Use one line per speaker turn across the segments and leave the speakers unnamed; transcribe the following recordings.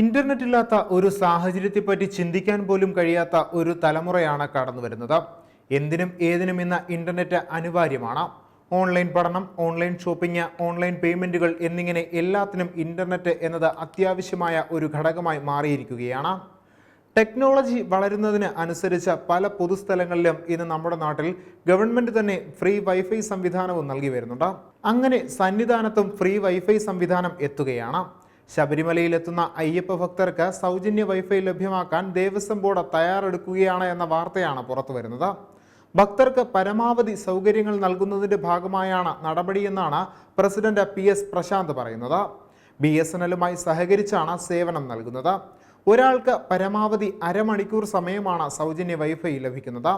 Internet ഇല്ലാത്ത ഒരു സാഹചര്യത്തെപ്പറ്റി ചിന്തിക്കാൻ പോലും കഴിയാത്ത ഒരു തലമുറയാണ് കടന്നു വരുന്നത്. എന്തിനും ഏതിനും ഇന്ന് ഇന്റർനെറ്റ് അനിവാര്യമാണ്. ഓൺലൈൻ പഠനം ഓൺലൈൻ ഷോപ്പിംഗ് ഓൺലൈൻ പേയ്മെന്റുകൾ എന്നിങ്ങനെ എല്ലാത്തിനും ഇന്റർനെറ്റ് എന്നത് അത്യാവശ്യമായ ഒരു ഘടകമായി മാറിയിരിക്കുകയാണ്. ടെക്നോളജി വളരുന്നതിന് അനുസരിച്ച് പല പൊതുസ്ഥലങ്ങളിലും ഇന്ന് നമ്മുടെ നാട്ടിൽ ഗവൺമെന്റ് തന്നെ ഫ്രീ വൈഫൈ സംവിധാനവും നൽകി വരുന്നുണ്ട്. അങ്ങനെ സന്നിധാനത്തും ഫ്രീ വൈഫൈ സംവിധാനം എത്തുകയാണ്. ശബരിമലയിലെത്തുന്ന അയ്യപ്പ ഭക്തർക്ക് സൗജന്യ വൈഫൈ ലഭ്യമാക്കാൻ ദേവസ്വം ബോർഡ് തയ്യാറെടുക്കുകയാണ് എന്ന വാർത്തയാണ് പുറത്തുവരുന്നത് ഭക്തർക്ക് പരമാവധി സൗകര്യങ്ങൾ നൽകുന്നതിന്റെ ഭാഗമായാണ് നടപടിയെന്നാണ് പ്രസിഡന്റ് പി എസ് പ്രശാന്ത് പറയുന്നത്. ബി എസ് എൻ എല്ലുമായി സഹകരിച്ചാണ് സേവനം നൽകുന്നത്. ഒരാൾക്ക് പരമാവധി അരമണിക്കൂർ സമയമാണ് സൗജന്യ വൈഫൈ ലഭിക്കുന്നത്.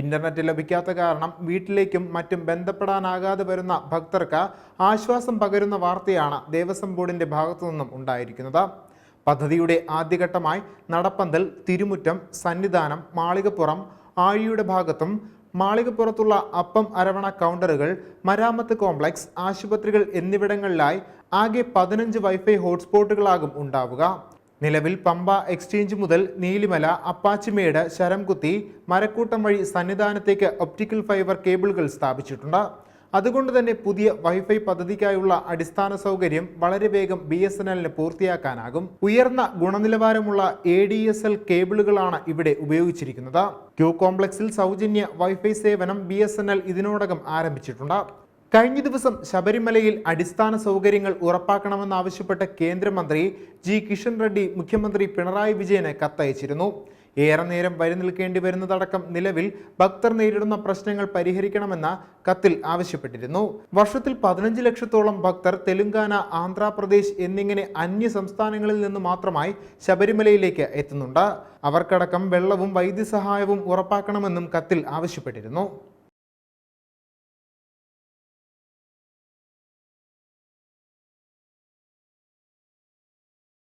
ഇന്റർനെറ്റ് ലഭിക്കാത്ത കാരണം വീട്ടിലേക്കും മറ്റും ബന്ധപ്പെടാനാകാതെ വരുന്ന ഭക്തർക്ക് ആശ്വാസം പകരുന്ന വാർത്തയാണ് ദേവസ്വം ബോർഡിന്റെ ഭാഗത്തു നിന്നും ഉണ്ടായിരിക്കുന്നത്. പദ്ധതിയുടെ ആദ്യഘട്ടമായി നടപ്പന്തൽ തിരുമുറ്റം സന്നിധാനം മാളികപ്പുറം ആഴിയുടെ ഭാഗത്തും മാളികപ്പുറത്തുള്ള അപ്പം അരവണ കൗണ്ടറുകൾ മരാമത്ത് കോംപ്ലക്സ് ആശുപത്രികൾ എന്നിവിടങ്ങളിലായി ആകെ പതിനഞ്ച് വൈഫൈ ഹോട്ട്സ്പോട്ടുകളാകും ഉണ്ടാവുക. നിലവിൽ പമ്പ എക്സ്ചേഞ്ച് മുതൽ നീലിമല അപ്പാച്ചിമേട് ശരംകുത്തി മരക്കൂട്ടം വഴി സന്നിധാനത്തേക്ക് ഒപ്റ്റിക്കൽ ഫൈബർ കേബിളുകൾ സ്ഥാപിച്ചിട്ടുണ്ട്. അതുകൊണ്ട് തന്നെ പുതിയ വൈഫൈ പദ്ധതിക്കായുള്ള അടിസ്ഥാന സൗകര്യം വളരെ വേഗം ബി എസ് എൻ എല്ലിന് പൂർത്തിയാക്കാനാകും. ഉയർന്ന ഗുണനിലവാരമുള്ള എ ഡി എസ് എൽ കേബിളുകളാണ് ഇവിടെ ഉപയോഗിച്ചിരിക്കുന്നത്. ക്യൂ കോംപ്ലക്സിൽ സൗജന്യ വൈഫൈ സേവനം ബി എസ് എൻ എൽ ഇതിനോടകം ആരംഭിച്ചിട്ടുണ്ട്. കഴിഞ്ഞ ദിവസം ശബരിമലയിൽ അടിസ്ഥാന സൗകര്യങ്ങൾ ഉറപ്പാക്കണമെന്നാവശ്യപ്പെട്ട് കേന്ദ്രമന്ത്രി ജി കിഷൻ റെഡ്ഡി മുഖ്യമന്ത്രി പിണറായി വിജയന് കത്തയച്ചിരുന്നു. ഏറെ നേരം വരി നിൽക്കേണ്ടി വരുന്നതടക്കം നിലവിൽ ഭക്തർ നേരിടുന്ന പ്രശ്നങ്ങൾ പരിഹരിക്കണമെന്ന കത്തിൽ ആവശ്യപ്പെട്ടിരുന്നു. വർഷത്തിൽ പതിനഞ്ച് ലക്ഷത്തോളം ഭക്തർ തെലുങ്കാന ആന്ധ്രാപ്രദേശ് എന്നിങ്ങനെ അന്യ സംസ്ഥാനങ്ങളിൽ നിന്ന് മാത്രമായി ശബരിമലയിലേക്ക് എത്തുന്നുണ്ട്. അവർക്കടക്കം വെള്ളവും വൈദ്യസഹായവും ഉറപ്പാക്കണമെന്നും കത്തിൽ ആവശ്യപ്പെട്ടിരുന്നു.